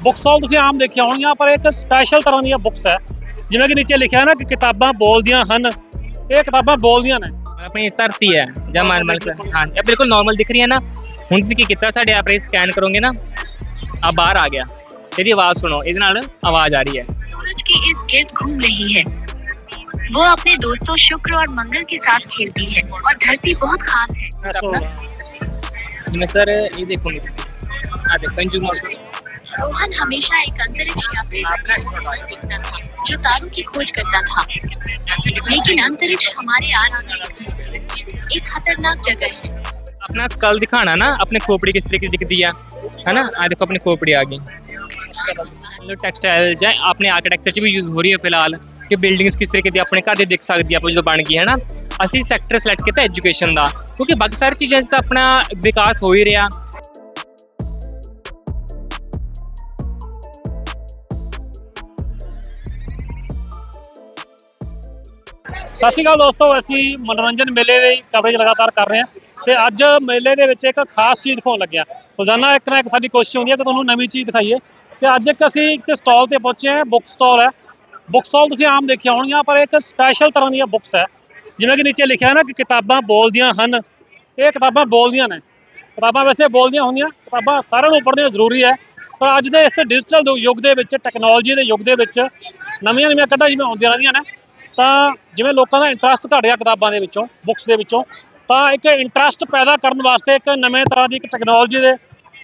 Book stall ਤੁਸੀਂ ਆਮ ਦੇਖਿਆ ਹੋਣਗੀਆਂ ਪਰ ਇੱਕ ਸਪੈਸ਼ਲ ਤਰ੍ਹਾਂ ਦੀਆਂ ਬੁੱਕਸ ਹੈ ਜਿਵੇਂ ਕਿ ਨੀਚੇ ਲਿਖਿਆ ਹੈ ਨਾ ਕਿ ਕਿਤਾਬਾਂ ਬੋਲਦੀਆਂ ਹਨ ਇਹ ਕਿਤਾਬਾਂ ਬੋਲਦੀਆਂ ਨੇ ਆਪਣੀ ਧਰਤੀ ਹੈ ਜਾਂ ਮਲਮਲ ਹਾਂ ਇਹ ਬਿਲਕੁਲ ਨਾਰਮਲ ਦਿਖ ਰਹੀ ਹੈ ਨਾ ਹੁਣ ਤੁਸੀਂ ਕੀ ਕੀਤਾ ਸਾਡੇ ਆਪ ਸਕੈਨ ਕਰੋਗੇ ਨਾ ਆ ਬਾਹਰ ਆ ਗਿਆ ਇਹਦੀ ਆਵਾਜ਼ ਸੁਣੋ ਇਹਦੇ ਨਾਲ ਆਵਾਜ਼ ਆ ਰਹੀ ਹੈ सूरज के इर्द गिर्द घूम रही है वो अपने दोस्तों शुक्र और मंगल के साथ खेलती है और धरती बहुत खास है ਜਿਵੇਂ ਸਰ ਇਹ ਦੇਖੋ ਆ ਦੇਖੋ ਕੰਜ਼ੂਮਰ रोहन हमेशा एक अंतरिक्ष यात्री बनने का सपना देखता था जो तारों की खोज करता था लेकिन अंतरिक्ष हमारे आराम के घरों के विपरीत एक खतरनाक जगह है अपना स्कल दिखाना ना अपने खोपड़ी किस तरीके दिखती है है ना आ देखो अपनी खोपड़ी आ गई ਟੈਕਸਟਾਈਲ ਜਾਂ ਆਪਣੇ ਆਰਕੀਟੈਕਚਰ 'ਚ ਵੀ ਯੂਜ਼ ਹੋ ਰਹੀ ਹੈ ਫਿਲਹਾਲ ਕਿ ਬਿਲਡਿੰਗਸ ਕਿਸ ਤਰੀਕੇ ਦੀ ਆਪਣੇ ਘਰ ਦੇ ਦਿਖ ਸਕਦੀ ਆ ਆਪਾਂ ਜਦੋਂ ਬਣ ਗਈ ਹੈ ਨਾ ਅਸੀਂ ਸੈਕਟਰ ਸਿਲੈਕਟ ਕੀਤਾ ਐਜੂਕੇਸ਼ਨ ਦਾ ਕਿਉਂਕਿ ਬਾਕੀ ਸਾਰੀ ਚੀਜ਼ਾਂ 'ਚ ਤਾਂ ਆਪਣਾ ਵਿਕਾਸ ਹੋ ਹੀ ਰਿਹਾ ਸਤਿ ਸ਼੍ਰੀ ਅਕਾਲ ਦੋਸਤੋ, ਅਸੀਂ ਮਨੋਰੰਜਨ ਮੇਲੇ ਦੀ ਕਵਰੇਜ ਲਗਾਤਾਰ ਕਰ ਰਹੇ ਹਾਂ ਤੇ ਅੱਜ ਮੇਲੇ ਦੇ ਵਿੱਚ ਇੱਕ ਖਾਸ ਚੀਜ਼ ਦਿਖਾਉਣ ਲੱਗਿਆ ਰੋਜ਼ਾਨਾ ਇੱਕ ਨਾ ਇੱਕ ਸਾਡੀ ਕੋਸ਼ਿਸ਼ ਹੁੰਦੀ ਹੈ ਕਿ ਤੁਹਾਨੂੰ ਨਵੀਂ ਚੀਜ਼ ਦਿਖਾਈਏ। ਤੇ ਅੱਜ ਇੱਕ ਅਸੀਂ ਇੱਕ ਸਟਾਲ ਤੇ ਪਹੁੰਚੇ ਹਾਂ ਬੁੱਕ ਸਟਾਲ ਹੈ। ਬੁੱਕ ਸਟਾਲ ਤੁਸੀਂ ਆਮ ਦੇਖਿਆ ਹੋਣਗੀਆਂ ਪਰ ਇੱਕ ਸਪੈਸ਼ਲ ਤਰ੍ਹਾਂ ਦੀਆਂ ਬੁੱਕਸ ਹੈ। ਜਿਵੇਂ ਕਿ ਨੀਚੇ ਲਿਖਿਆ ਹੈ ਨਾ ਕਿ ਕਿਤਾਬਾਂ ਬੋਲਦੀਆਂ ਹਨ। ਇਹ ਕਿਤਾਬਾਂ ਬੋਲਦੀਆਂ ਨੇ। ਕਿਤਾਬਾਂ ਵੈਸੇ ਬੋਲਦੀਆਂ ਹੁੰਦੀਆਂ, ਕਿਤਾਬਾਂ ਸਾਰਿਆਂ ਨੂੰ ਪੜ੍ਹਨੀਆਂ ਜ਼ਰੂਰੀ ਹੈ। ਪਰ ਅੱਜ ਦੇ ਇਸ ਡਿਜੀਟਲ ਯੁੱਗ ਦੇ ਵਿੱਚ ਟੈਕਨੋਲੋਜੀ ਦੇ ਯੁੱਗ ਦੇ ਵਿੱਚ ਨਵੀਆਂ ਨਵੀਆਂ ਕੱਢਾਂ ਜਿਵੇਂ ਆਉਂਦੀਆਂ ਰਹਿੰਦੀਆਂ ਨੇ ਤਾਂ ਜਿਵੇਂ ਲੋਕਾਂ ਦਾ ਇੰਟਰਸਟ ਘਟ ਗਿਆ ਕਿਤਾਬਾਂ ਦੇ ਵਿੱਚੋਂ ਬੁੱਕਸ ਦੇ ਵਿੱਚੋਂ ਤਾਂ ਇੱਕ ਇੰਟਰਸਟ ਪੈਦਾ ਕਰਨ ਵਾਸਤੇ ਇੱਕ ਨਵੇਂ ਤਰ੍ਹਾਂ ਦੀ ਇੱਕ ਟੈਕਨੋਲੋਜੀ ਦੇ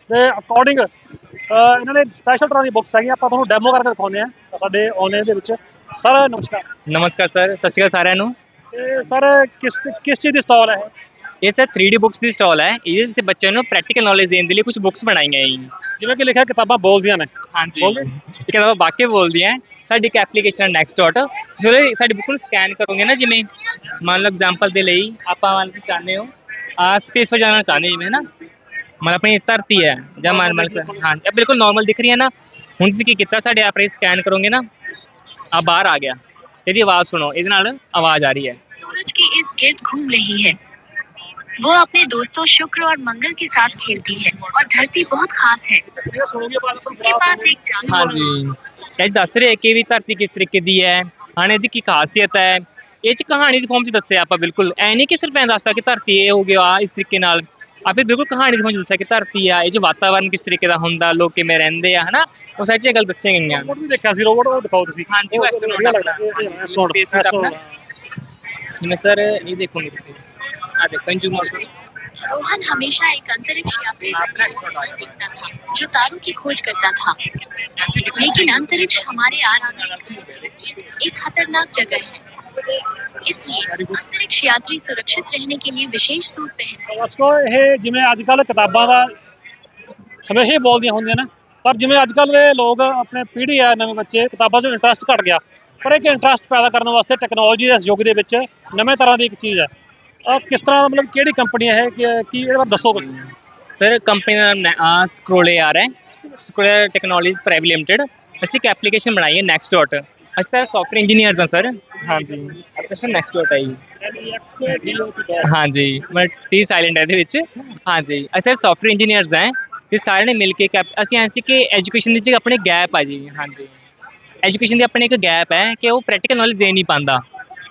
ਦੇ ਅਕੋਰਡਿੰਗ ਇਹਨਾਂ ਨੇ ਸਪੈਸ਼ਲ ਤਰ੍ਹਾਂ ਦੀ ਬੁੱਕਸ ਹੈਗੀਆਂ ਆਪਾਂ ਤੁਹਾਨੂੰ ਡੈਮੋ ਕਰਕੇ ਦਿਖਾਉਂਦੇ ਆ ਸਾਡੇ ਆਨਲਾਈਨ ਦੇ ਵਿੱਚ। ਸਰ ਨਮਸਕਾਰ। ਨਮਸਕਾਰ ਸਰ ਸਤਿ ਸ਼੍ਰੀ ਅਕਾਲ ਸਾਰਿਆਂ ਨੂੰ। ਤੇ ਸਰ ਕਿਸ ਕਿਸ ਚੀਜ਼ ਦੀ ਸਟਾਲ ਹੈ ਇਹ? ਸਰ 3D ਬੁੱਕਸ ਦੀ ਸਟਾਲ ਹੈ। ਇਹਦੇ ਵਿੱਚ ਬੱਚਿਆਂ ਨੂੰ ਪ੍ਰੈਕਟੀਕਲ ਨੌਲੇਜ ਦੇਣ ਦੇ ਲਈ ਕੁਝ ਬੁੱਕਸ ਬਣਾਈਆਂ ਹੈ ਜਿਵੇਂ ਕਿ ਲਿਖਿਆ ਕਿਤਾਬਾਂ ਬੋਲਦੀਆਂ ਨੇ। ਹਾਂਜੀ। ਬੋਲਦੇ? ਇਹ ਕਿਤਾਬਾਂ ਵਾਕਈ ਬੋਲਦੀਆਂ। ਸਾਡੀ ਇੱਕ ਐਪਲੀਕੇਸ਼ਨ ਹੈ ਨੈਕਸਟ ਡਾਟ ਜਿਹੜੇ ਸਾਡੀ ਬੁੱਕ ਨੂੰ ਸਕੈਨ ਕਰੋਗੇ ਨਾ ਜਿਵੇਂ ਮੰਨ ਲਓ ਐਗਜ਼ਾਮਪਲ ਦੇ ਲਈ ਆਪਾਂ ਮੰਨ ਲਓ ਚਾਹੁੰਦੇ ਹੋ ਆ ਸਪੇਸ 'ਤੇ ਜਾਣਾ ਚਾਹੁੰਦੇ ਜਿਵੇਂ ਨਾ ਮਨ ਆਪਣੀ ਧਰਤੀ ਹੈ ਜਾਂ ਮਨ ਮਨ ਹਾਂ ਇਹ ਬਿਲਕੁਲ ਨਾਰਮਲ ਦਿਖ ਰਹੀ ਹੈ ਨਾ ਹੁਣ ਤੁਸੀਂ ਕੀ ਕੀਤਾ ਸਾਡੇ ਆਪ ਸਕੈਨ ਕਰੋਗੇ ਨਾ ਆ ਬਾਹਰ ਆ ਗਿਆ ਇਹਦੀ ਆਵਾਜ਼ ਸੁਣੋ ਇਹਦੇ ਨਾਲ ਆਵਾਜ਼ ਆ ਰਹੀ ਹੈ सूरज के इर्द गिर्द घूम रही है वो अपने दोस्तों शुक्र और मंगल के साथ खेलती है और धरती बहुत खास है उसके पास एक जानवर ਹਾਂਜੀ ਇਹ 'ਚ ਦੱਸ ਰਹੇ ਕਿ ਵੀ ਧਰਤੀ ਕਿਸ ਤਰੀਕੇ ਦੀ ਹੈ ਹਾਂ ਇਹਦੀ ਕੀ ਖਾਸੀਅਤ ਹੈ ਇਹ ਚ ਕਹਾਣੀ ਦੀ ਫਾਰਮ ਚ ਦੱਸਿਆ ਆਪਾਂ ਬਿਲਕੁਲ ਐ ਨਹੀਂ ਕਿ ਸਿਰਫ ਐਂ ਦੱਸਦਾ ਕਿ ਧਰਤੀ ਇਹ ਹੋ ਗਿਆ ਇਸ ਤਰੀਕੇ ਨਾਲ ਆਪੇ ਬਿਲਕੁਲ ਕਹਾਣੀ ਦੀ ਫਾਰਮ ਚ ਦੱਸਿਆ ਕਿ ਧਰਤੀ ਆ ਇਹ ਚ ਵਾਤਾਵਰਨ ਕਿਸ ਤਰੀਕੇ ਦਾ ਹੁੰਦਾ ਲੋਕ ਕਿਵੇਂ ਰਹਿੰਦੇ ਆ ਹਨਾ ਉਹ ਸੱਚ ਇਹ ਗੱਲ ਦੱਸੀਆਂ ਗਈਆਂ ਰੋਬੋਟ ਵੀ ਦੇਖਿਆ ਸੀ ਰੋਬੋਟ ਉਹ ਦਿਖਾਓ ਤੁਸੀਂ ਹਾਂਜੀ, ਉਹ ਉਹ astronaut ਵਧੀਆ ਆਪਣਾ। ਲੱਗਦਾ। ਇਹ- ਇਹ ਹਾਂਜੀ, astronaut, space suit ਆਪਣਾ। astronaut। ਜਿਵੇਂ ਸਰ ਇਹ ਦੇਖੋਗੇ ਤੁਸੀਂ ਆ ਦੇਖੋ ਕੰਜ਼ੂਮਰ रोहन हमेशा एक अंतरिक्ष यात्री बनने का सपना देखता था जो तारों की खोज करता था लेकिन अंतरिक्ष हमारे आराम के घरों के विपरीत एक खतरनाक जगह है इसलिए अंतरिक्ष यात्री सुरक्षित रहने के लिए विशेष सूट पहनते ਦੋਸਤੋ ਇਹ ਜਿਵੇਂ ਅੱਜ ਕੱਲ ਕਿਤਾਬਾਂ ਦਾ ਹਮੇਸ਼ਾ ਹੀ ਬੋਲਦੀਆਂ ਹੁੰਦੀਆਂ ਨੇ ਪਰ ਜਿਵੇਂ ਅੱਜ ਕੱਲ ਦੇ ਲੋਕ ਆਪਣੇ ਪੀੜ੍ਹੀ ਆ ਨਵੇਂ ਬੱਚੇ ਕਿਤਾਬਾਂ 'ਚ ਇੰਟਰਸਟ ਘਟ ਗਿਆ ਪਰ ਇੱਕ ਇੰਟਰਸਟ ਪੈਦਾ ਕਰਨ ਵਾਸਤੇ ਟੈਕਨੋਲੋਜੀ ਦੇ ਇਸ ਯੁੱਗ ਦੇ ਵਿੱਚ ਨਵੇਂ ਤਰ੍ਹਾਂ ਦੀ ਇੱਕ ਚੀਜ਼ ਹੈ ਅਹ ਕਿਸ ਤਰ੍ਹਾਂ ਦਾ ਮਤਲਬ ਕਿਹੜੀ ਕੰਪਨੀ ਹੈ ਇਹ ਕਿ ਕੀ ਇਹਦੇ ਬਾਰੇ ਦੱਸੋ ਕੁਝ ਸਰ ਕੰਪਨੀ ਦਾ ਨਾਮ ਆ ਸਕਰੋਲੇ ਆ ਰਿਹਾ ਹੈ। ਸਕਰੋਲੇ ਟੈਕਨੋਲੋਜੀਜ਼ ਪ੍ਰਾਈਵੇਟ ਲਿਮਟਿਡ ਅਸੀਂ ਇੱਕ ਐਪਲੀਕੇਸ਼ਨ ਬਣਾਈ ਹੈ ਨੈਕਸਟ ਡਾਟ ਅਸੀਂ ਸਰ ਸੌਫਟਵੇਅਰ ਇੰਜੀਨੀਅਰਸ ਹਾਂ ਸਰ। ਹਾਂਜੀ। ਐਪਲੀਕੇਸ਼ਨ ਨੈਕਸਟ ਡਾਟ ਜੀ। ਹਾਂਜੀ। ਮੈਂ ਟੀ ਸਾਇਲੈਂਟ ਹੈ ਇਹਦੇ ਵਿੱਚ। ਹਾਂਜੀ। ਅਸੀਂ ਸੌਫਟਵੇਅਰ ਇੰਜੀਨੀਅਰਸ ਹਾਂ। ਤੇ ਸਾਰਿਆਂ ਨੇ ਮਿਲ ਕੇ ਅਸੀਂ ਐਂ ਸੀ ਕਿ ਐਜੂਕੇਸ਼ਨ ਦੀ ਚ ਆਪਣੇ ਗੈਪ ਆ ਜੀ। ਹਾਂਜੀ। ਐਜੂਕੇਸ਼ਨ ਦੀ ਆਪਣੇ ਇੱਕ ਗੈਪ ਹੈ ਕਿ ਉਹ ਪ੍ਰੈਕਟੀਕਲ ਨੌਲੇਜ ਦੇ ਨਹੀਂ ਪਾਉਂਦਾ।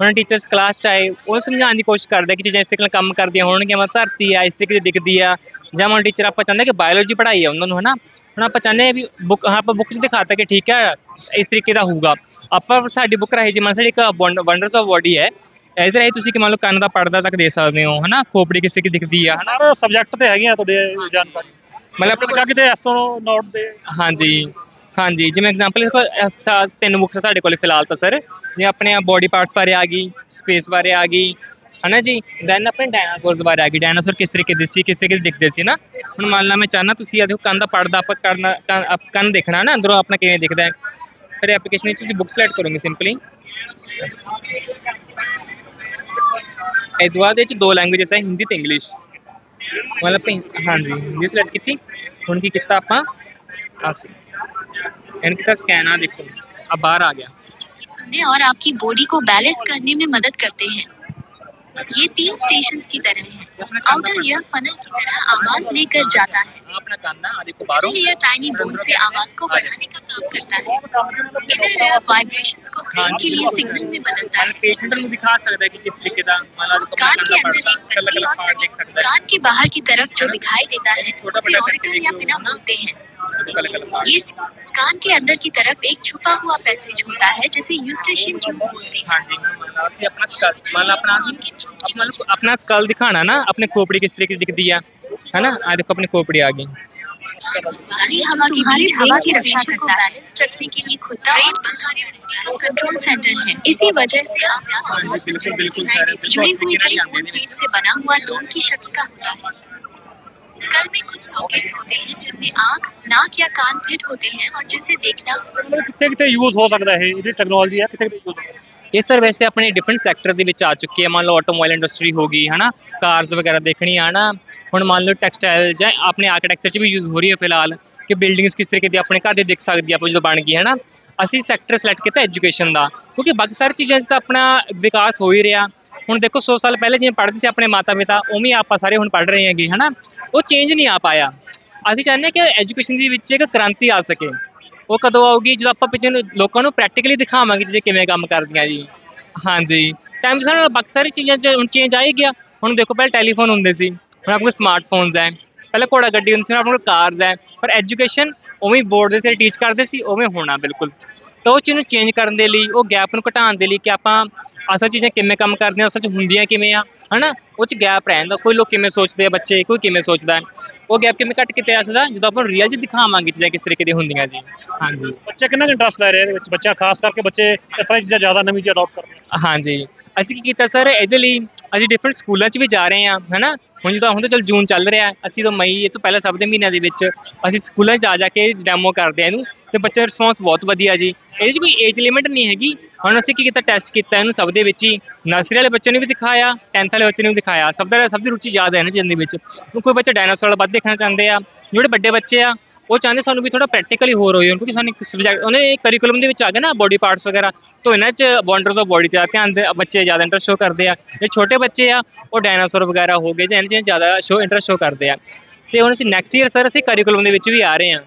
ਹੁਣ ਟੀਚਰਸ ਕਲਾਸ 'ਚ ਆਏ ਉਹ ਸਮਝਾਉਣ ਦੀ ਕੋਸ਼ਿਸ਼ ਕਰਦੇ ਕਿ ਚੀਜ਼ਾਂ ਇਸ ਤਰੀਕੇ ਨਾਲ ਕੰਮ ਕਰਦੀਆਂ ਹੋਣਗੀਆਂ ਮੈਂ ਧਰਤੀ ਆ ਇਸ ਤਰੀਕੇ ਦੀ ਦਿਖਦੀ ਆ। ਜਾਂ ਹੁਣ ਟੀਚਰ ਆਪਾਂ ਚਾਹੁੰਦੇ ਕਿ ਬਾਇਓਲੋਜੀ ਪੜ੍ਹਾਈ ਆ ਉਹਨਾਂ ਨੂੰ ਹਨਾ? ਹੁਣ ਆਪਾਂ ਚਾਹੁੰਦੇ ਆ ਵੀ ਬੁੱਕ ਆਪਾਂ ਬੁੱਕ 'ਚ ਦਿਖਾਤਾ ਕਿ ਠੀਕ ਹੈ ਇਸ ਤਰੀਕੇ ਦਾ ਹੋਊਗਾ। ਆਪਾਂ ਸਾਡੀ ਬੁੱਕ ਰਾਹੀਂ ਜਿਵੇਂ ਸਾਡੀ ਇੱਕ ਵੰਡਰਸ ਆਫ ਬਾਡੀ ਹੈ ਇਹਦੇ ਰਾਹੀਂ ਤੁਸੀਂ ਕਿ ਮੰਨ ਲਓ ਕੰਨ ਦਾ ਪਰਦਾ ਤੱਕ ਦੇ ਸਕਦੇ ਹੋ ਹਨਾ? ਖੋਪੜੀ ਕਿਸ ਤਰੀਕੇ ਦਿਖਦੀ ਆ ਹਨਾ? ਸਬਜੈਕਟ ਤੇ ਹੈਗੀਆਂ ਤੁਹਾਡੇ ਜਾਣਕਾਰੀ। ਮਤਲਬ ਆਪਣੇ ਕਿਤੇ ਐਸਟ੍ਰੋਨੌਟ ਦੇ? ਹਾਂਜੀ। ਹਾਂਜੀ, ਜਿਵੇਂ ਐਗਜ਼ਾਮਪਲ ਦੇਖੋ ਇਸ- ਆਹ ਤਿੰਨ ਬੁੱਕਸ ਸਾਡੇ ਕੋਲ ਫਿਲਹਾਲ ਤਾਂ ਸਰ ਜਿਵੇਂ ਆਪਣੇ ਬੋਡੀ ਪਾਰਟਸ ਬਾਰੇ ਆ ਗਈ ਸਪੇਸ ਬਾਰੇ ਆ ਗਈ, ਹਨਾ ਜੀ? ਦੈਨ ਆਪਣੇ ਡਾਇਨਾਸੌਰਸ ਬਾਰੇ ਆ ਗਈ। ਡਾਇਨਾਸੌਰ ਕਿਸ ਤਰੀਕੇ ਦੇ ਸੀ, ਕਿਸ ਤਰੀਕੇ ਦੇ ਦਿਖਦੇ ਸੀ ਨਾ? ਹੁਣ ਮੰਨ ਲਾ ਮੈਂ ਚਾਹਨਾ ਤੁਸੀਂ ਆ ਦੇਖੋ, ਕੰਨ ਦਾ ਪੜਦਾ ਆਪਾਂ ਕਰਨਾ, ਕੰਨ ਆਪ- ਕੰਨ ਦੇਖਣਾ ਨਾ, ਅੰਦਰੋਂ ਆਪਣਾ ਕਿਵੇਂ ਦਿਖਦਾ ਹੈ? ਫਿਰ ਐਪਲੀਕੇਸ਼ਨ ਵਿੱਚ ਤੁਸੀਂ ਬੁੱਕ ਸਿਲੈਕਟ ਕਰੋਗੇ ਸਿੰਪਲੀ ਇਹ ਬਾਅਦ ਇਹ 'ਚ ਦੋ ਲੈਂਗੁਏਜਸ ਹੈ, ਹਿੰਦੀ ਤੇ ਇੰਗਲਿਸ਼ ਮਤਲਬ ਕਿ ਹਾਂਜੀ, ਹਿੰਦੀ ਸਿਲੈਕਟ ਕੀਤੀ। ਹੁਣ ਕੀ ਕੀਤਾ ਆਪਾਂ? ਆ ਸੀ। इनका कहना देखो। अब बाहर आ गया। सुने, और आपकी बॉडी को बैलेंस करने में मदद करते हैं। ये तीन स्टेशन की तरह है। आउटर ईयर फनल की तरह आवाज़ लेकर जाता है। मिडिल टाइनी बोन से आवाज़ को बढ़ाने का काम करता है। इधर ईयर वाइब्रेशन को ब्रेन के लिए सिग्नल में बदलता है। कान के अंदर एक पत्ती और कान के बाहर की तरफ़ जो दिखाई देता है, उसे ऑर्टर या बिना बोलते हैं। इस कान के अंदर की तरफ़ एक छुपा हुआ पैसेज होता है जिसे यूस्टेशियन ट्यूब बोलते हैं। हाँ जी अपना स्कल तो मतलब अपना अपना स्कल दिखाना ना अपने खोपड़ी किस तरीके दिख दिया है ना? आज देखो अपनी खोपड़ी आ गई हवा की रक्षा करता है। बैलेंस रखने के लिए खुद का कंट्रोल सेंटर है। इसी वजह से हाँ जुड़े हुए से बना हुआ डोम की शक्ल का होता है। स्कल में कुछ सॉकेट्स होते हैं जिनमें आंख नाक या कान फिट होते हैं और जिसे देखना ਮਤਲਬ ਕਿੱਥੇ ਕਿੱਥੇ ਯੂਜ਼ ਹੋ ਸਕਦਾ ਇਹ ਜਿਹੜੀ ਟੈਕਨੋਲੋਜੀ ਹੈ ਕਿੱਥੇ ਕਿੱਥੇ ਯੂਜ਼ ਹੋ ਸਕਦਾ ਇਸ ਤਰ੍ਹਾਂ ਵੈਸੇ ਆਪਣੇ ਡਿਫਰੈਂਟ ਸੈਕਟਰ ਦੇ ਵਿੱਚ ਆ ਚੁੱਕੀ ਹੈ ਮੰਨ ਲਓ ਆਟੋਮੋਬਾਈਲ ਇੰਡਸਟਰੀ ਹੋ ਗਈ ਹਨਾ ਕਾਰਸ ਵਗੈਰਾ ਦੇਖਣੀ ਆ ਨਾ ਹੁਣ ਮੰਨ ਲਓ ਟੈਕਸਟਾਈਲ ਜਾਂ ਆਪਣੇ ਆਰਕੀਟੈਕਚਰ 'ਚ ਵੀ ਯੂਜ਼ ਹੋ ਰਹੀ ਹੈ ਫਿਲਹਾਲ ਕਿ ਬਿਲਡਿੰਗਸ ਕਿਸ ਤਰੀਕੇ ਦੀ ਆਪਣੇ ਘਰ ਦੇ ਦਿਖ ਸਕਦੀ ਆ ਆਪਾਂ ਜਦੋਂ ਬਣ ਗਈ ਹੈ ਨਾ ਅਸੀਂ ਸੈਕਟਰ ਸਿਲੈਕਟ ਕੀਤਾ ਐਜੂਕੇਸ਼ਨ ਦਾ ਕਿਉਂਕਿ ਬਾਕੀ ਸਾਰੀ ਚੀਜ਼ਾਂ 'ਚ ਤਾਂ ਆਪਣਾ ਵਿਕਾਸ ਹੋ ਹੀ ਰਿਹਾ ਹੁਣ ਦੇਖੋ 100 ਸਾਲ ਪਹਿਲੇ ਜਿਵੇਂ ਪੜ੍ਹਦੇ ਸੀ ਆਪਣੇ ਮਾਤਾ ਪਿਤਾ ਉਵੇਂ ਆਪਾਂ ਸਾਰੇ ਹੁਣ ਪੜ੍ਹ ਰਹੇ ਹੈਗੇ, ਹਨਾ? ਉਹ ਚੇਂਜ ਨਹੀਂ ਆ ਪਾਇਆ। ਅਸੀਂ ਚਾਹੁੰਦੇ ਹਾਂ ਕਿ ਐਜੂਕੇਸ਼ਨ ਦੇ ਵਿੱਚ ਇੱਕ ਕ੍ਰਾਂਤੀ ਆ ਸਕੇ। ਉਹ ਕਦੋਂ ਆਊਗੀ? ਜਦੋਂ ਆਪਾਂ ਪਿੱਛੇ ਲੋਕਾਂ ਨੂੰ ਪ੍ਰੈਕਟੀਕਲੀ ਦਿਖਾਵਾਂਗੇ ਜੇ ਕਿਵੇਂ ਕੰਮ ਕਰਦੀਆਂ ਜੀ। ਹਾਂਜੀ। ਟਾਈਮ ਨਾਲ ਬਾਕੀ ਸਾਰੀ ਚੀਜ਼ਾਂ 'ਚ ਹੁਣ ਚੇਂਜ ਆ ਗਿਆ। ਹੁਣ ਦੇਖੋ, ਪਹਿਲਾਂ ਟੈਲੀਫੋਨ ਹੁੰਦੇ ਸੀ। ਹੁਣ ਆਪਣੇ ਕੋਲ ਸਮਾਰਟਫੋਨਸ ਹੈ। ਪਹਿਲਾਂ ਘੋੜਾ ਗੱਡੀ ਹੁੰਦੀ ਸੀ, ਹੁਣ ਆਪਣੇ ਕੋਲ ਕਾਰਸ ਹੈ। ਪਰ ਐਜੂਕੇਸ਼ਨ ਉਵੇਂ ਬੋਰਡ ਦੇ ਤੇ ਟੀਚ ਕਰਦੇ ਸੀ, ਉਵੇਂ ਹੋਣਾ ਬਿਲਕੁਲ। ਤਾਂ ਉਹ ਚੀਜ਼ ਨੂੰ ਚੇਂਜ ਕਰਨ ਦੇ ਲਈ, ਉਹ ਗੈਪ ਨੂੰ ਘਟਾਉਣ ਦੇ ਲਈ ਕਿ ਆਪਾਂ ਅਸਲ ਚੀਜ਼ਾਂ ਕਿਵੇਂ ਕੰਮ ਕਰਦੀਆਂ ਅਸਲ 'ਚ ਹੁੰਦੀਆਂ ਕਿਵੇਂ ਆ ਹਨਾ? ਉਹ 'ਚ ਗੈਪ ਰਹਿੰਦਾ ਕੋਈ ਲੋਕ ਕਿਵੇਂ ਸੋਚਦੇ ਆ ਬੱਚੇ ਕੋਈ ਕਿਵੇਂ ਸੋਚਦਾ। ਉਹ ਗੈਪ ਕਿਵੇਂ ਘੱਟ ਕਿਤੇ ਆ ਸਕਦਾ? ਜਦੋਂ ਆਪਾਂ ਰੀਅਲ 'ਚ ਦਿਖਾਵਾਂਗੇ ਚੀਜ਼ਾਂ ਕਿਸ ਤਰੀਕੇ ਦੀਆਂ ਹੁੰਦੀਆਂ ਜੀ। ਹਾਂਜੀ। ਬੱਚੇ ਕਿੰਨਾ ਇੰਟਰਸਟ ਲੈ ਰਹੇ ਇਹਦੇ ਵਿੱਚ? ਬੱਚਾ ਖਾਸ ਕਰਕੇ ਬੱਚੇ ਇਸ ਤਰ੍ਹਾਂ ਦੀ ਚੀਜ਼ਾਂ ਜ਼ਿਆਦਾ ਨਵੀਂ ਚੀਜ਼ ਅਡਾਪਟ ਕਰਦੇ ਹਾਂਜੀ। ਅਸੀਂ ਕੀ ਕੀਤਾ ਸਰ, ਇਹਦੇ ਲਈ ਅਸੀਂ ਡਿਫਰੈਂਟ ਸਕੂਲਾਂ 'ਚ ਵੀ ਜਾ ਰਹੇ ਹਾਂ, ਹੈਨਾ? ਹੁਣ ਜਿੱਦਾਂ ਹੁਣ ਤਾਂ ਚਲ ਜੂਨ ਚੱਲ ਰਿਹਾ, ਅਸੀਂ ਤਾਂ ਮਈ ਇਹ ਤੋਂ ਪਹਿਲਾਂ ਸਭ ਦੇ ਮਹੀਨਿਆਂ ਦੇ ਵਿੱਚ ਅਸੀਂ ਸਕੂਲਾਂ 'ਚ ਜਾ ਜਾ ਕੇ ਡੈਮੋ ਕਰਦੇ ਹਾਂ ਇਹਨੂੰ ਤੇ ਬੱਚੇ ਦਾ ਰਿਸਪੌਂਸ ਬਹੁਤ ਵਧੀਆ ਜੀ। ਇਹਦੇ 'ਚ ਕੋਈ ਏਜ ਲਿਮਿਟ ਨਹੀਂ ਹੈਗੀ। ਹੁਣ ਅਸੀਂ ਕੀ ਕੀਤਾ ਟੈਸਟ ਕੀਤਾ ਇਹਨੂੰ ਸਭ ਦੇ ਵਿੱਚ ਹੀ। ਨਰਸਰੀ ਵਾਲੇ ਬੱਚੇ ਨੂੰ ਵੀ ਦਿਖਾਇਆ 10th ਵਾਲੇ ਬੱਚੇ ਨੂੰ ਵੀ ਦਿਖਾਇਆ। ਸਭ ਦਾ, ਸਭ ਦੀ ਰੁਚੀ ਯਾਦ ਹੈ ਨਾ ਜਿੰਨ ਵਿੱਚ। ਕੋਈ ਬੱਚਾ ਡਾਇਨਾਸੌਰ ਵਾਲਾ ਵੱਧ ਦੇਖਣਾ ਚਾਹੁੰਦੇ ਆ, ਜਿਹੜੇ ਵੱਡੇ ਬੱਚੇ ਆ ਉਹ ਚਾਹੁੰਦੇ ਸਾਨੂੰ ਵੀ ਥੋੜਾ ਪ੍ਰੈਕਟੀਕਲੀ ਹੋਰ ਹੋਏ, ਕਿਉਂਕਿ ਸਾਨੂੰ ਸਬਜੈਕਟ ਉਹਨੇ ਕਰਿਕੂਲਮ ਦੇ ਵਿੱਚ ਆ ਗਿਆ ਨਾ ਬੋਡੀ ਪਾਰਟਸ ਵਗੈਰਾ, ਤੋਂ ਇਹਨਾਂ 'ਚ ਵੰਡਰਸ ਆਫ ਬੋਡੀ 'ਚ ਧਿਆਨ ਦੇ, ਬੱਚੇ ਜ਼ਿਆਦਾ ਇੰਟਰਸਟ ਸ਼ੋ ਕਰਦੇ ਆ। ਜਿਹੜੇ ਛੋਟੇ ਬੱਚੇ ਆ, ਉਹ ਡਾਇਨਾਸੌਰ ਵਗੈਰਾ ਹੋ ਗਏ, ਜਾਂ ਇਹਨਾਂ 'ਚ ਜ਼ਿਆਦਾ ਸ਼ੋ ਇੰਟਰਸਟ ਸ਼ੋ ਕਰਦੇ ਆ। ਤੇ ਹੁਣ ਅਸੀਂ ਨੈਕਸਟ ਈਅਰ ਸਰ ਅਸੀਂ ਕਰਿਕੂਲਮ ਦੇ ਵਿੱਚ ਵੀ ਆ ਰਹੇ ਹਾਂ।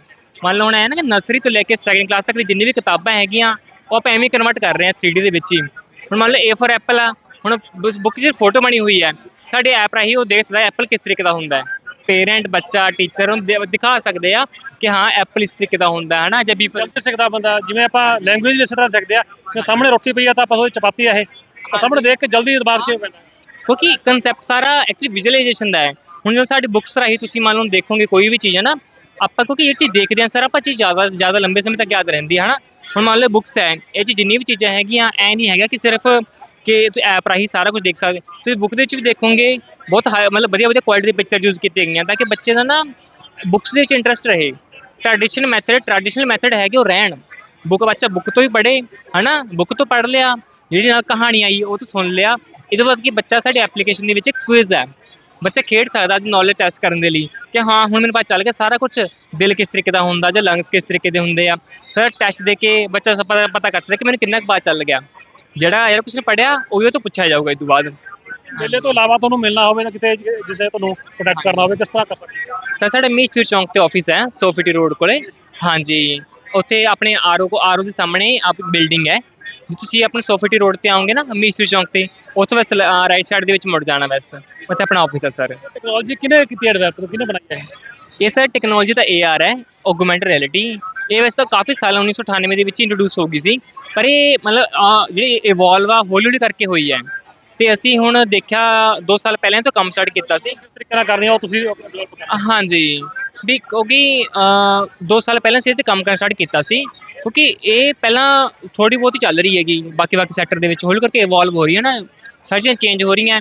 ਮੰਨ ਲਓ ਹੁਣ ਐ ਨਾ ਕਿ ਨਰਸਰੀ ਤੋਂ ਲੈ ਕੇ ਸੈਕੰਡ ਕਲਾਸ ਤੱਕ ਦੀ ਜਿੰਨੀ ਵੀ ਕਿਤਾਬਾਂ ਹੈਗੀਆਂ, ਉਹ ਆਪਾਂ ਐਵੇਂ ਕਨਵਰਟ ਕਰ ਰਹੇ ਹਾਂ 3D ਦੇ ਵਿੱਚ ਹੀ। ਹੁਣ ਮੰਨ ਲਓ A ਫॉर ਐਪਲ ਆ, ਹੁਣ ਬੁੱਕ 'ਚ ਫੋਟੋ ਬਣੀ ਹੋਈ ਹੈ ਸਾਡੇ ਐਪ ਰਾਹੀਂ ਉਹ ਦੇਖ ਸਕਦਾ ਐਪਲ ਕਿਸ ਤਰੀਕੇ ਦਾ ਹੁੰਦਾ ਹੈ। ਪੇਰੈਂਟ ਬੱਚਾ ਟੀਚਰ ਨੂੰ ਦਿਖਾ ਸਕਦੇ ਆ ਕਿ ਹਾਂ ਐਪਲ ਇਸ ਤਰੀਕੇ ਦਾ ਹੁੰਦਾ ਹੈ ਨਾ ਜਾਂ ਵੀ ਸਮਝ ਸਕਦਾ ਬੰਦਾ ਜਿਵੇਂ ਆਪਾਂ ਲੈਂਗੁਏਜ ਵੀ ਇਸ ਤਰ੍ਹਾਂ ਸਿੱਖਦੇ ਆ ਕਿ ਸਾਹਮਣੇ ਰੋਟੀ ਪਈ ਆ ਤਾਂ ਆਪਾਂ ਉਹ ਚਪਾਤੀ ਆ ਇਹ। ਤਾਂ ਸਾਹਮਣੇ ਦੇਖ ਕੇ ਜਲਦੀ ਦਿਮਾਗ 'ਚ ਪੈਂਦਾ ਕਿਉਂਕਿ ਕਨਸੈਪਟ ਸਾਰਾ ਐਕਚੁਅਲੀ ਵਿਜ਼ੂਅਲਾਈਜੇਸ਼ਨ ਦਾ ਹੈ। ਹੁਣ ਜਦੋਂ ਸਾਡੀ ਬੁੱਕਸ ਰਾਹੀਂ ਤੁਸੀਂ ਮੰਨ ਲਓ ਦੇਖੋਗੇ ਕੋਈ ਵੀ ਚੀਜ਼ ਹੈ ਨਾ ਆਪਾਂ ਕਿਉਂਕਿ ਇਹ ਚੀਜ਼ ਦੇਖਦੇ ਹਾਂ ਸਰ ਆਪਾਂ ਚੀਜ਼ ਜ਼ਿਆਦਾ ਜ਼ਿਆਦਾ ਲੰਬੇ ਸਮੇਂ ਤੱਕ ਯਾਦ ਰਹਿੰਦੀ ਹੈ ਨਾ ਹੁਣ ਮੰਨ ਲਓ ਬੁੱਕਸ ਹੈ ਇਹ 'ਚ ਜਿੰਨੀ ਵੀ ਚੀਜ਼ਾਂ ਹੈਗੀਆਂ ਐ ਨਹੀਂ ਹੈਗਾ ਕਿ ਸਿਰਫ ਕਿ ਤੁਸੀਂ ਐਪ ਰਾਹੀਂ ਸਾਰਾ ਕੁਝ ਦੇਖ ਸਕਦੇ। ਤੁਸੀਂ ਬੁੱਕ ਦੇ ਵਿੱਚ ਵੀ ਦੇਖੋਗੇ ਬਹੁਤ ਹਾਈ ਮਤਲਬ ਵਧੀਆ ਵਧੀਆ ਕੁਆਲਿਟੀ ਦੀ ਪਿਕਚਰ ਯੂਜ਼ ਕੀਤੀ ਗਈਆਂ ਤਾਂ ਕਿ ਬੱਚੇ ਦਾ ਨਾ ਬੁੱਕਸ ਦੇ ਵਿੱਚ ਇੰਟਰਸਟ ਰਹੇ। ਟ੍ਰੈਡੀਸ਼ਨਲ ਮੈਥਡ ਟ੍ਰੈਡੀਸ਼ਨਲ ਮੈਥਡ ਹੈਗੇ, ਉਹ ਰਹਿਣ। ਬੁੱਕ ਬੱਚਾ ਬੁੱਕ ਤੋਂ ਹੀ ਪੜ੍ਹੇ, ਹਨਾ? ਬੁੱਕ ਤੋਂ ਪੜ੍ਹ ਲਿਆ, ਜਿਹੜੀ ਨਾਲ ਕਹਾਣੀ ਆਈ, ਉਹ ਤੋਂ ਸੁਣ ਲਿਆ। ਇਹਦੇ ਬਾਅਦ ਕਿ ਬੱਚਾ ਸਾਡੀ ਐਪਲੀਕੇਸ਼ਨ ਦੇ ਵਿੱਚ ਇੱਕ ਕੁਇਜ਼ ਹੈ। ਬੱਚਾ ਖੇਡ ਸਕਦਾ ਅੱਜ ਨੌਲੇਜ ਟੈਸਟ ਕਰਨ ਦੇ ਲਈ ਕਿ ਹਾਂ, ਹੁਣ ਮੈਨੂੰ ਪਤਾ ਚੱਲ ਗਿਆ ਸਾਰਾ ਕੁਝ ਦਿਲ ਕਿਸ ਤਰੀਕੇ ਦਾ ਹੁੰਦਾ ਜਾਂ ਲੰਗਸ ਕਿਸ ਤਰੀਕੇ ਦੇ ਹੁੰਦੇ ਆ। ਫਿਰ ਟੈਸਟ ਦੇ ਕੇ ਬੱਚਾ ਪਤਾ ਕਰ ਸਕਦਾ ਕਿ ਮੈਨੂੰ ਕਿੰਨਾ ਕੁ ਪਤਾ ਚੱਲ ਗਿਆ। ਜਿਹੜਾ ਯਾਰ ਕੁਛ ਨੇ ਪੜਿਆ ਉਹ ਉਹ ਤੋਂ ਪੁੱਛਿਆ ਜਾਊਗਾ ਇਸ ਤੋਂ ਬਾਅਦ। ਮੇਲੇ ਤੋਂ ਇਲਾਵਾ ਤੁਹਾਨੂੰ ਮਿਲਣਾ ਹੋਵੇ ਨਾ ਕਿਤੇ ਜਿਸੇ ਤੁਹਾਨੂੰ ਕੰਟੈਕਟ ਕਰਨਾ ਹੋਵੇ ਕਿਸ ਤਰ੍ਹਾਂ ਕਰ ਸਕਦੇ ਹੋ? ਸਰ ਸਾਡੇ ਮੀਚੂਰ ਚੌਂਕ ਤੇ ਆਫਿਸ ਹੈ ਸੋਫਿਟੀ ਰੋਡ ਕੋਲੇ। ਹਾਂਜੀ। ਉੱਥੇ ਆਪਣੇ ਆਰਓ ਕੋ ਆਰਓ ਦੇ ਸਾਹਮਣੇ ਆਪ ਬਿਲਡਿੰਗ ਹੈ। ਜੇ ਤੁਸੀਂ ਆਪਣੇ ਸੋਫਿਟੀ ਰੋਡ ਤੇ ਆਓਗੇ ਨਾ ਮੀਚੂਰ ਚੌਂਕ ਤੇ ਉੱਥੇ ਬਸ ਰਾਈਟ ਸਾਈਡ ਦੇ ਵਿੱਚ ਮੁੜ ਜਾਣਾ ਬਸ। ਉੱਥੇ ਆਪਣਾ ਆਫਿਸ ਹੈ ਸਰ। ਟੈਕਨੋਲੋਜੀ ਕਿਹਨੇ ਕੀਤੀ ਹੈ ਡਿਵੈਲਪ ਕਿਹਨੇ ਬਣਾਈ ਹੈ? ਇਹ ਸਰ ਟੈਕਨੋਲੋਜੀ ਦਾ AR ਹੈ ਆਗੂਮੈਂਟਡ ਰਿਐਲਿਟੀ ਇਹ ਵੈਸੇ ਤਾਂ ਕਾਫੀ ਸਾਲ 1998 ਦੇ ਵਿੱਚ ਇੰਟਰੋਡਿਊਸ ਹੋ ਗਈ ਸੀ। ਪਰ ਇਹ ਮਤਲਬ ਜਿਹੜੀ ਇਵੋਲਵ ਆ ਹੌਲੀ ਹੌਲੀ ਕਰਕੇ ਹੋਈ ਹੈ। ਤੇ ਅਸੀਂ ਹੁਣ ਦੇਖਿਆ 2 ਸਾਲ ਪਹਿਲਾਂ ਤੋਂ ਕੰਮ ਸਟਾਰਟ ਕੀਤਾ ਸੀ। ਕਿਸ ਤਰੀਕੇ ਨਾਲ ਕਰਨੀ ਆ ਉਹ ਤੁਸੀਂ ਡਿਵੈਲਪ ਕਰਨਾ? ਹਾਂਜੀ। ਵੀ ਕਿਉਂਕਿ 2 ਸਾਲ ਪਹਿਲਾਂ ਇਹ ਤੇ ਕੰਮ ਕਰਨਾ ਸਟਾਰਟ ਕੀਤਾ ਸੀ। ਕਿਉਂਕਿ ਇਹ ਪਹਿਲਾਂ ਥੋੜੀ ਬਹੁਤ ਹੀ ਚੱਲ ਰਹੀ ਹੈਗੀ। ਬਾਕੀ ਬਾਕੀ ਸੈਕਟਰ ਦੇ ਵਿੱਚ ਹੌਲੀ ਕਰਕੇ ਇਵੋਲਵ ਹੋ ਰਹੀ ਹੈ ਨਾ। ਸਾਰੀਆਂ ਚੀਜ਼ਾਂ ਹੋ ਰਹੀਆਂ।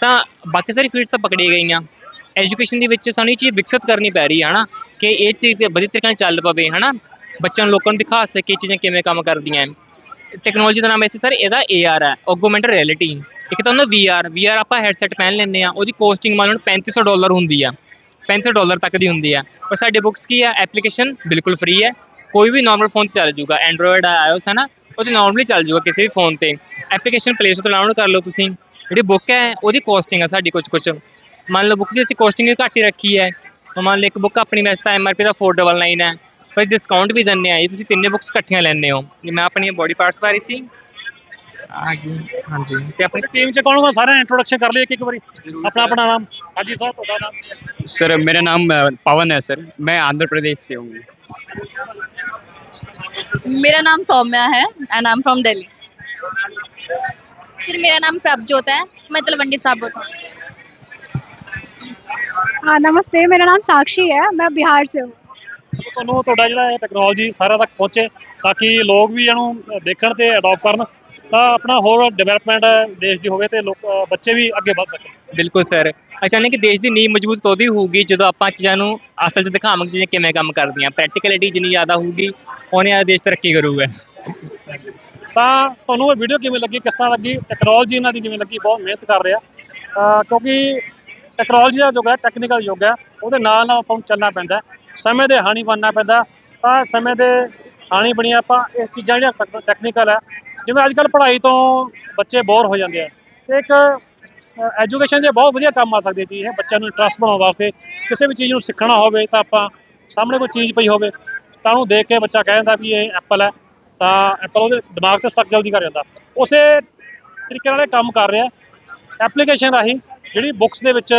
ਤਾਂ ਬਾਕੀ ਸਾਰੀ ਫੀਲਡਸ ਤਾਂ ਪਕੜੀ ਗਈਆਂ। ਐਜੂਕੇਸ਼ਨ ਦੇ ਵਿੱਚ ਸਾਨੂੰ ਇਹ ਚੀਜ਼ ਵਿਕਸਿਤ ਕਰਨੀ ਪੈ ਰਹੀ ਹੈ ਹਨਾ। ਕਿ ਇਹ ਚੀਜ਼ ਵਧੀਆ ਤਰੀਕੇ ਨਾਲ ਚੱਲ ਪਵੇ ਹਨਾ। ਬੱਚਿਆਂ ਨੂੰ ਲੋਕਾਂ ਨੂੰ ਦਿਖਾ ਸਕੇ ਚੀਜ਼ਾਂ ਕਿਵੇਂ ਕੰਮ ਕਰਦੀਆਂ। ਟੈਕਨੋਲੋਜੀ ਦਾ ਨਾਮ ਵੈਸੇ ਸਰ ਇਹਦਾ AR ਹੈ ਆਗੂਮੈਂਟਡ ਰਿਐਲਿਟੀ ਇੱਕ ਤਾਂ ਹੁੰਦਾ VR VR ਆਪਾਂ ਹੈਡਸੈਟ ਪਹਿਨ ਲੈਂਦੇ ਆ ਉਹਦੀ ਕੋਸਟਿੰਗ ਮੰਨ ਲਓ 3500 ਡਾਲਰ ਹੁੰਦੀ ਆ 3500 ਡਾਲਰ ਤੱਕ ਦੀ ਹੁੰਦੀ ਆ। ਪਰ ਸਾਡੇ ਬੁੱਕਸ ਕੀ ਆ ਐਪਲੀਕੇਸ਼ਨ ਬਿਲਕੁਲ ਫ੍ਰੀ ਹੈ ਕੋਈ ਵੀ ਨਾਰਮਲ ਫੋਨ ਤੇ ਚੱਲ ਜੂਗਾ ਐਂਡਰੋਇਡ ਆ, iOS ਹੈ ਨਾ, ਉਹ ਤੇ ਨਾਰਮਲੀ ਚੱਲ ਜੂਗਾ ਕਿਸੇ ਵੀ ਫੋਨ ਤੇ। ਐਪਲੀਕੇਸ਼ਨ ਪਲੇ ਸਟੋਰ ਤੋਂ ਡਾਊਨਲੋਡ ਕਰ ਲਓ ਤੁਸੀਂ, ਜਿਹੜੀ ਬੁੱਕ ਹੈ, ਉਹਦੀ ਕੋਸਟਿੰਗ ਆ ਸਾਡੀ ਕੁਝ ਕੁਝ ਮੰਨ ਲਓ ਬੁੱਕ ਦੀ ਅਸੀਂ ਕੋਸਟਿੰਗ ਵੀ ਘੱਟ ਹੀ ਰੱਖੀ ਹੈ ਮੰਨ ਲਓ ਇੱਕ ਬੁੱਕ ਆਪਣੀ ਵੈਸੇ ਤਾਂ ਐਮਆਰਪੀ ਦਾ 499 ਹੈ, ਪਰ ਡਿਸਕਾਊਂਟ ਵੀ ਦਿੰਦੇ ਆ ਜੀ ਤੁਸੀਂ ਤਿੰਨੇ ਬੁੱਕਸ ਇਕੱਠੀਆਂ ਲੈਂਦੇ ਹੋ। ਜੇ ਮੈਂ ਆਪਣੀਆਂ ਬੋਡੀ ਪਾਰਟਸ ਬਾਰੇ ਸੀ ਆ ਗਈ ਹਾਂਜੀ ਤੇ ਆਪਣੀ ਟੀਮ ਚ ਕੌਣ ਕੌਣ ਸਾਰਿਆਂ ਨੇ ਇੰਟਰੋਡਕਸ਼ਨ ਕਰ ਲਈ ਇੱਕ ਇੱਕ ਵਾਰੀ ਆਪਣਾ ਆਪਣਾ ਨਾਮ ਹਾਂਜੀ ਸਰ ਤੁਹਾਡਾ ਨਾਮ सर मेरा नाम अ, पवन है सर मैं आंध्र प्रदेश से हूँ मेरा नाम सौम्या है and I am from Delhi sir मेरा नाम प्रभजोत है मैं तलवंडी साबो हूँ हाँ नमस्ते मेरा नाम साक्षी है मैं बिहार से हूँ ਤੁਹਾਨੂੰ ਤੁਹਾਡਾ ਜਿਹੜਾ ਇਹ ਟੈਕਨੋਲੋਜੀ ਸਾਰਿਆਂ ਤੱਕ ਪਹੁੰਚੇ ਤਾਂ ਕਿ ਲੋਕ ਵੀ ਇਹਨੂੰ ਦੇਖਣ ਤੇ ਅਡਾਪਟ ਕਰਨ ਤਾਂ ਆਪਣਾ ਹੋਰ ਡਿਵੈਲਪਮੈਂਟ ਦੇਸ਼ ਦੀ ਹੋਵੇ ਤੇ ਲੋਕ ਬੱਚੇ ਵੀ ਅੱਗੇ ਵੱਧ ਸਕਣ। ਬਿਲਕੁਲ ਸਰ। ਅਚਾਨਕ ਕਿ ਦੇਸ਼ ਦੀ ਨੀਂਹ ਮਜ਼ਬੂਤ ਤਦੋਂ ਹੋਊਗੀ ਜਦੋਂ ਆਪਾਂ ਚੀਜ਼ਾਂ ਨੂੰ ਅਸਲ 'ਚ ਦਿਖਾਵਾਂਗੇ ਚੀਜ਼ਾਂ ਕਿਵੇਂ ਕੰਮ ਕਰਦੀਆਂ। ਪ੍ਰੈਕਟੀਕਲਿਟੀ ਜਿੰਨੀ ਜ਼ਿਆਦਾ ਹੋਊਗੀ ਉਹਨੇ ਆ ਦੇਸ਼ ਤਰੱਕੀ ਕਰੂਗਾ। ਤਾਂ ਤੁਹਾਨੂੰ ਇਹ ਵੀਡੀਓ ਕਿਵੇਂ ਲੱਗੀ ਕਿਸ ਤਰ੍ਹਾਂ ਲੱਗੀ? ਟੈਕਨੋਲੋਜੀ ਇਹਨਾਂ ਦੀ ਕਿਵੇਂ ਲੱਗੀ? ਬਹੁਤ ਮਿਹਨਤ ਕਰ ਰਿਹਾ। ਕਿਉਂਕਿ ਟੈਕਨੋਲੋਜੀ ਦਾ ਯੁੱਗ ਹੈ ਟੈਕਨੀਕਲ ਯੁੱਗ ਹੈ। ਉਹਦੇ ਨਾਲ ਨਾਲ ਆਪਾਂ ਨੂੰ ਚੱਲਣਾ ਪੈਂਦਾ। ਸਮੇਂ ਦੇ ਹਾਣੀ ਬਣਨਾ ਪੈਂਦਾ ਤਾਂ ਸਮੇਂ ਦੇ ਹਾਣੀ ਬਣੀ ਆਪਾਂ ਇਸ ਚੀਜ਼ਾਂ ਜਿਹੜੀਆਂ ਟੈਕਨੀਕਲ ਹੈ ਜਿਵੇਂ ਅੱਜ ਕੱਲ੍ਹ ਪੜ੍ਹਾਈ ਤੋਂ ਬੱਚੇ ਬੋਰ ਹੋ ਜਾਂਦੇ ਆ। ਤੇ ਇੱਕ ਐਜੂਕੇਸ਼ਨ ਜੇ ਬਹੁਤ ਵਧੀਆ ਕੰਮ ਆ ਸਕਦੀ ਹੈ ਚੀਜ਼ ਹੈ ਬੱਚਿਆਂ ਨੂੰ ਇੰਟਰਸਟ ਬਣਾਉਣ ਵਾਸਤੇ। ਕਿਸੇ ਵੀ ਚੀਜ਼ ਨੂੰ ਸਿੱਖਣਾ ਹੋਵੇ ਤਾਂ ਆਪਾਂ ਸਾਹਮਣੇ ਕੋਈ ਚੀਜ਼ ਪਈ ਹੋਵੇ, ਤਾਂ ਉਹਨੂੰ ਦੇਖ ਕੇ ਬੱਚਾ ਕਹਿ ਦਿੰਦਾ ਵੀ ਇਹ ਐਪਲ ਹੈ, ਤਾਂ ਐਪਲ ਉਹਦੇ ਦਿਮਾਗ ਤੇ ਸਟਕ ਜਲਦੀ ਕਰ ਜਾਂਦਾ। ਉਸੇ ਤਰੀਕੇ ਨਾਲ ਇਹ ਕੰਮ ਕਰ ਰਿਹਾ। ਐਪਲੀਕੇਸ਼ਨ ਰਾਹੀਂ ਜਿਹੜੀ ਬੁੱਕਸ ਦੇ ਵਿੱਚ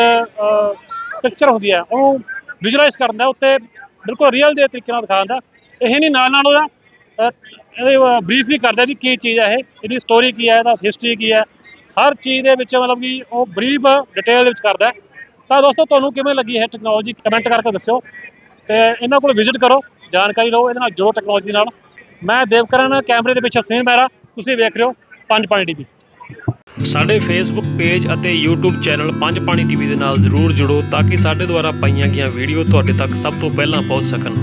ਪਿਕਚਰ ਹੁੰਦੀ ਹੈ, ਉਹਨੂੰ ਵਿਜ਼ੂਅਲਾਈਜ਼ ਕਰਨ ਦਾ, ਉੱਤੇ ਬਿਲਕੁਲ ਰੀਅਲ ਦੇ ਤਰੀਕੇ ਨਾਲ ਦਿਖਾਉਂਦਾ ਇਹ ਨਹੀਂ ਨਾਲ ਨਾਲ ਉਹਦਾ ਇਹਦੇ ਬਰੀਫ ਵੀ ਕਰਦਾ ਵੀ ਕੀ ਚੀਜ਼ ਹੈ ਇਹ, ਇਹਦੀ ਸਟੋਰੀ ਕੀ ਹੈ ਇਹਦਾ ਹਿਸਟਰੀ ਕੀ ਹੈ ਹਰ ਚੀਜ਼ ਦੇ ਵਿੱਚ ਮਤਲਬ ਕਿ ਉਹ ਬਰੀਫ ਡਿਟੇਲ ਦੇ ਵਿੱਚ ਕਰਦਾ ਤਾਂ ਦੋਸਤੋ, ਤੁਹਾਨੂੰ ਕਿਵੇਂ ਲੱਗੀ ਇਹ ਟੈਕਨੋਲੋਜੀ ਕਮੈਂਟ ਕਰਕੇ ਦੱਸਿਓ ਤੇ ਇਹਨਾਂ ਕੋਲ ਵਿਜ਼ਿਟ ਕਰੋ, ਜਾਣਕਾਰੀ ਲਓ ਇਹਦੇ ਨਾਲ ਜੁੜੋ ਟੈਕਨੋਲੋਜੀ ਨਾਲ। ਮੈਂ ਦੇਵਕਰਨ, ਕੈਮਰੇ ਦੇ ਪਿੱਛੇ ਸੇਮ ਮਹਿਰਾ ਤੁਸੀਂ ਵੇਖ ਰਹੇ ਹੋ ਪੰਜ ਪਾਣੀ ਟੀਵੀ। ਸਾਡੇ ਫੇਸਬੁੱਕ ਪੇਜ ਅਤੇ YouTube channel Panj Pani TV ਦੇ ਨਾਲ ਜ਼ਰੂਰ ਜੁੜੋ ਤਾਂ ਕਿ ਸਾਡੇ ਦੁਆਰਾ ਪਾਈਆਂ ਗਈਆਂ ਵੀਡੀਓ ਤੁਹਾਡੇ ਤੱਕ ਸਭ ਤੋਂ ਪਹਿਲਾਂ ਪਹੁੰਚ ਸਕਣ।